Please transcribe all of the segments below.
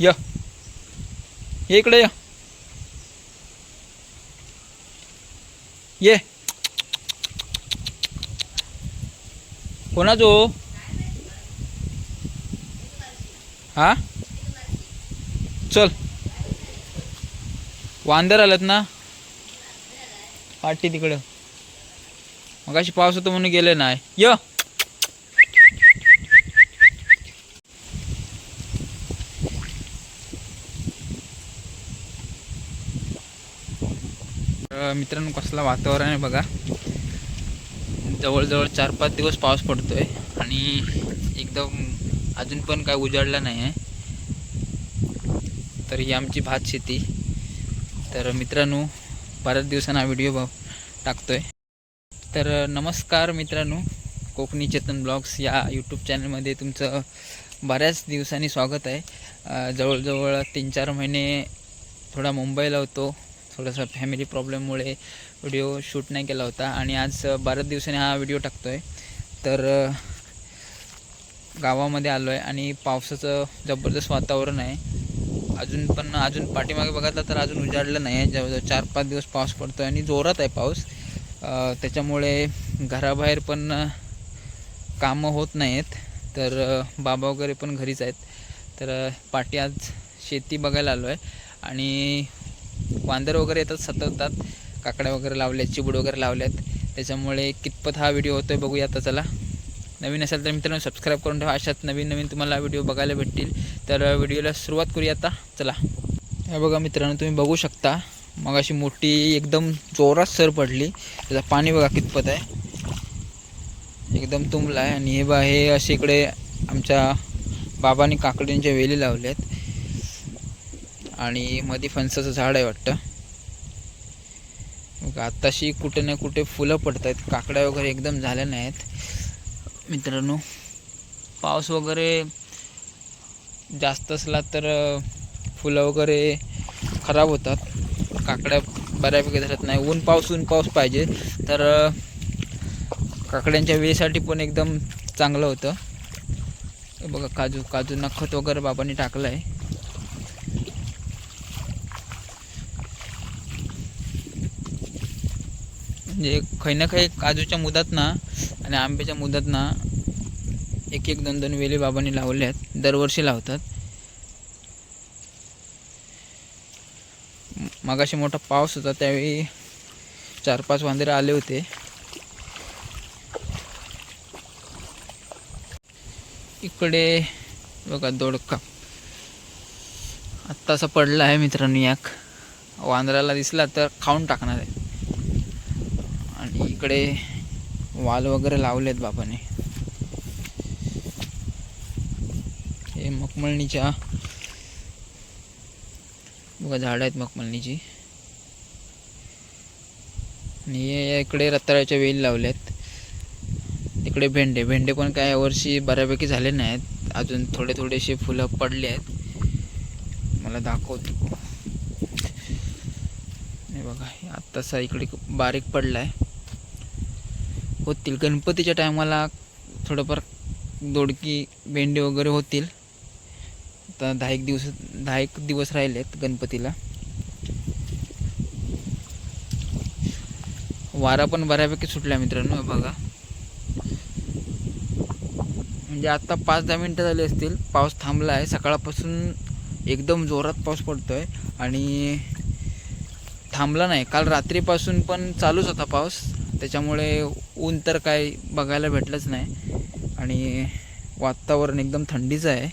य. ये इकडे य. ये. कोणाचो हा? चल. वांदर आलात ना? पाठी तिकडं. मग अशी पाऊस होतो म्हणून गेले नाही. य. तर मित्रांनो कसलं वातावरण आहे बघा. जवळजवळ चार पाच दिवस पाऊस पडतो आहे आणि एकदम अजून पण काय उजाडला नाही आहे. तर ही आमची भात शेती. तर मित्रांनो बऱ्याच दिवसांना व्हिडिओ टाकतो आहे तर नमस्कार मित्रांनो कोकणी चेतन ब्लॉग्स या यूट्यूब चॅनलमध्ये तुमचं बऱ्याच दिवसांनी स्वागत आहे. जवळजवळ तीन चार महिने थोडा मुंबईला होतो. थोडंसं फॅमिली प्रॉब्लेममुळे व्हिडिओ शूट नाही केला होता. आणि आज अं, बऱ्याच दिवसांनी हा व्हिडिओ टाकतो आहे तर गावामध्ये आलो आहे आणि पावसाचं जबरदस्त वातावरण आहे. अजून पण अजून पाठीमागे बघितलं तर अजून उजाडलं नाही आहे. जवळजवळ चार पाच दिवस पाऊस पडतो आहे आणि जोरात आहे पाऊस. त्याच्यामुळे घराबाहेर पण कामं होत नाहीत. तर बाबा वगैरे पण घरीच आहेत. तर पाठी आज शेती बघायला आलो आहे आणि वांदर वगैरे येतात सतवतात. काकड्या वगैरे लावल्यात चिबूड वगैरे लावल्यात. त्याच्यामुळे कितपत हा व्हिडिओ होतोय बघूया आता चला. नवीन असेल तर मित्रांनो सबस्क्राईब करून ठेवा. अशाच नवीन नवीन तुम्हाला व्हिडिओ बघायला भेटतील. तर व्हिडिओला सुरुवात करूया आता. चला. हे बघा मित्रांनो तुम्ही बघू शकता. मग अशी मोठी एकदम जोरात सर पडली. त्याचं पाणी बघा कितपत आहे. एकदम तुंबला आहे. आणि हे बा हे असे इकडे आमच्या बाबांनी काकडींच्या वेली लावल्यात. आणि मध्ये फणसाचं झाड आहे वाटतं. आत्ताशी कुठे ना कुठे फुलं पडत आहेत काकड्या वगैरे एकदम झाल्या नाहीत. मित्रांनो पाऊस वगैरे जास्त असला तर फुलं वगैरे खराब होतात. काकड्या बऱ्यापैकी धरत नाही. ऊन पाऊस ऊन पाऊस पाहिजे. तर काकड्यांच्या वेळेसाठी पण एकदम चांगलं होतं. बघा काजू काजूंना खत वगैरे बाबांनी टाकलं आहे म्हणजे खै ना खै काजूच्या मुदात ना आणि आंब्याच्या मुदात ना एक एक दोन दोन वेली बाबांनी लावले आहेत. दरवर्षी लावतात. मगाशी मोठा पाऊस होता त्यावेळी चार पाच वांदरे आले होते. इकडे बघा दोडका. आत्ता असा पडला आहे मित्रांनो याक वांदराला दिसला तर खाऊन टाकणार आहे. आणि इकडे वाल वगैरे लावलेत बापाने. हे मखमळणीच्या बघा झाडं आहेत मखमळणीची आणि हे इकडे रताळ्याच्या वेल लावल्यात. इकडे भेंडे. भेंडे पण काय यावर्षी बऱ्यापैकी झाले नाहीत. अजून थोडे थोडेसे फुलं पडले आहेत. मला दाखवतो. हे बघा हे आत्तासा इकडे बारीक पडला आहे होतील. गणपतीच्या टायमाला थोडंफार दोडकी भेंडी वगैरे होतील. आता दहा एक दिवस दहा एक दिवस राहिलेत गणपतीला. वारा पण बऱ्यापैकी सुटला मित्रांनो बघा. म्हणजे आत्ता पाच दहा मिनटं झाली असतील. पाऊस थांबला आहे सकाळपासून एकदम जोरात पाऊस पडतो आहे आणि थांबला नाही. काल रात्रीपासून पण चालूच होता पाऊस. त्याच्यामुळे ऊन तर काय बघायला भेटलंच नाही. आणि वातावरण एकदम थंडीचं आहे.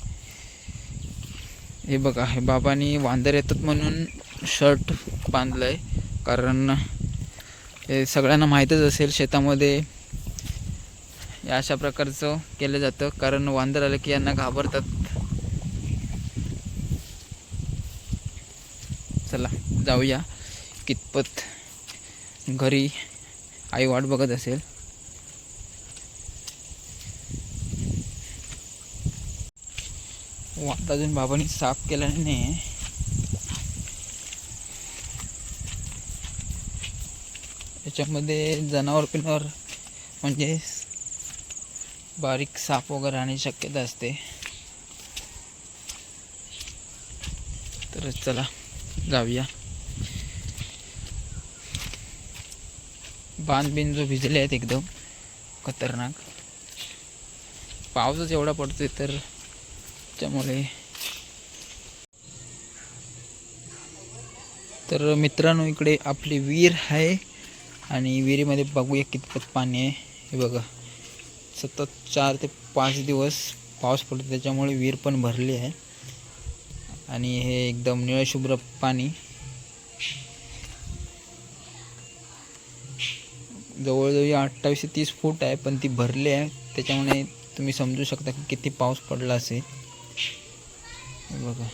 हे बघा हे बाबांनी वांदर येतात म्हणून शर्ट बांधलं आहे कारण हे सगळ्यांना माहीतच असेल शेतामध्ये या अशा प्रकारचं केलं जातं. कारण वांदर आलं की यांना घाबरतात. चला जाऊया. कितपत घरी आई वाट बघत असेल. वाट अजून बाबांनी साफ केला नाही याच्यामध्ये जनावर पिनावर म्हणजे बारीक साप वगैरे राहण्याची शक्यता असते. तर चला जाऊया. बांध बिन जो भिजले आहेत एकदम. खतरनाक. पावसच एवढा पडतोय तर त्यामुळे तर मित्रांनो इकडे आपली विहीर आहे आणि विहिरीमध्ये बघूया कितपत पाणी आहे. हे बघा. सतत चार ते पाच दिवस पाऊस पडतो त्याच्यामुळे विहीर पण भरली आहे. आणि हे एकदम निळशुभ्र पाणी. जवळजवळ अठ्ठावीस ते तीस फूट आहे पण ती भरली आहे. त्याच्यामुळे तुम्ही समजू शकता की किती पाऊस पडला असेल. बघा.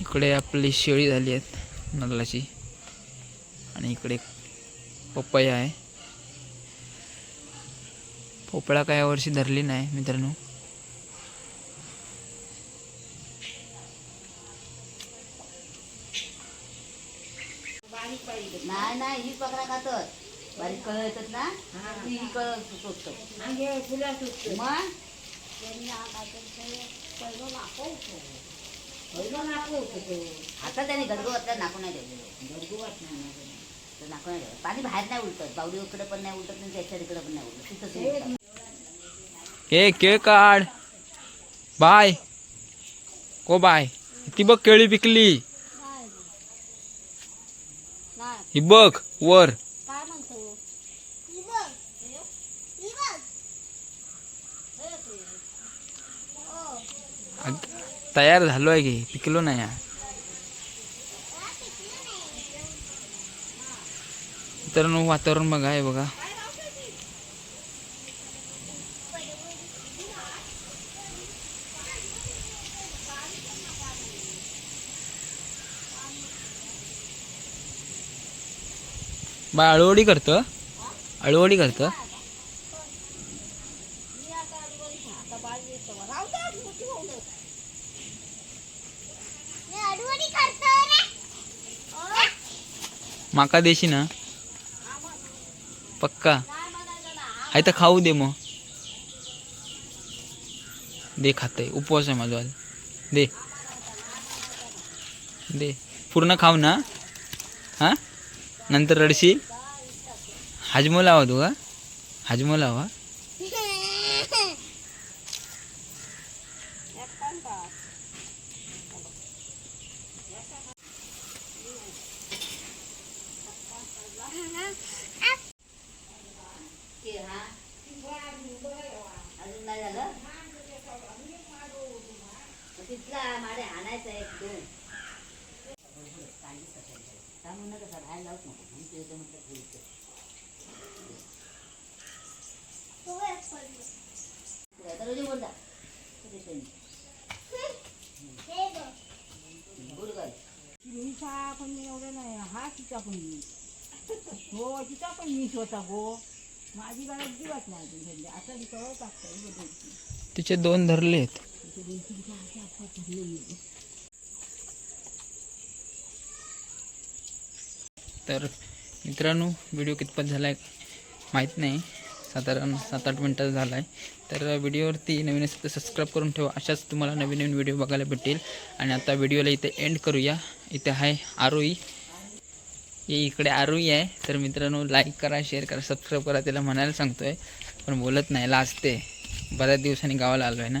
इकडे आपली शेळी झाली आहेत नल्लाची. आणि इकडे पपया आहे. पोपळा काय यावर्षी धरली नाही मित्रांनो नाही नाही हीच बकरा खातात बारीक कळ येतात ना ती ही कळ सुटत मग? आता त्याने गडगो वाटला नाकू नाही ठेवलेलं तर नाकू नाही ठेवलं पाणी बाहेर नाही उलटत. बावडीकडे पण नाही उलटत आणि त्याच्या तिकडे पण नाही उलटत. तिथंच उलटतं. हे केळ काढ. बाय. को बाय. ती बघ केळी पिकली. ही बघ वर काय म्हणतो अग- तयार झालो आहे की? पिकलो नाही तर वातावरण बघा आहे बघा. बा अळूवडी करतं? अळूवडी करतं? माका देशी ना? पक्का? आहे तर खाऊ दे मग. दे खाते. उपवास आहे माझा आज. दे. दे. पूर्ण खाऊ ना? हां? नंतर रडशील? हाजमो लावा तू का हाजमो लावा की हा अजून नाही झालं मग तिथला माडे आणायचा एक दोन. काय म्हणणं कसं बाहेर जाऊच नको आमच्या म्हटलं दरवाजे बोल जा बोल काय पण एवढं नाही हा तिचा पण मी हो तिचा पण मीच होता गो माझी गरज दिवस नाही अजून सध्या आता ती तिचे दोन धरले आहेत. तर मित्रांनो व्हिडिओ कितपत झाला आहे माहीत नाही. साधारण सात आठ मिनटाचा झाला आहे तर व्हिडिओवरती नवीन असेल तर सबस्क्राईब करून ठेवा. अशाच तुम्हाला नवीन नवीन व्हिडिओ बघायला भेटेल. आणि आता व्हिडिओला इथे एंड करूया. इथे आहे आरोई. हे इकडे आरोई आहे. तर मित्रांनो लाईक करा शेअर करा सबस्क्राईब करा त्याला म्हणायला सांगतो आहे पण बोलत नाही लाजते. बऱ्याच दिवसांनी गावाला आलो आहे ना.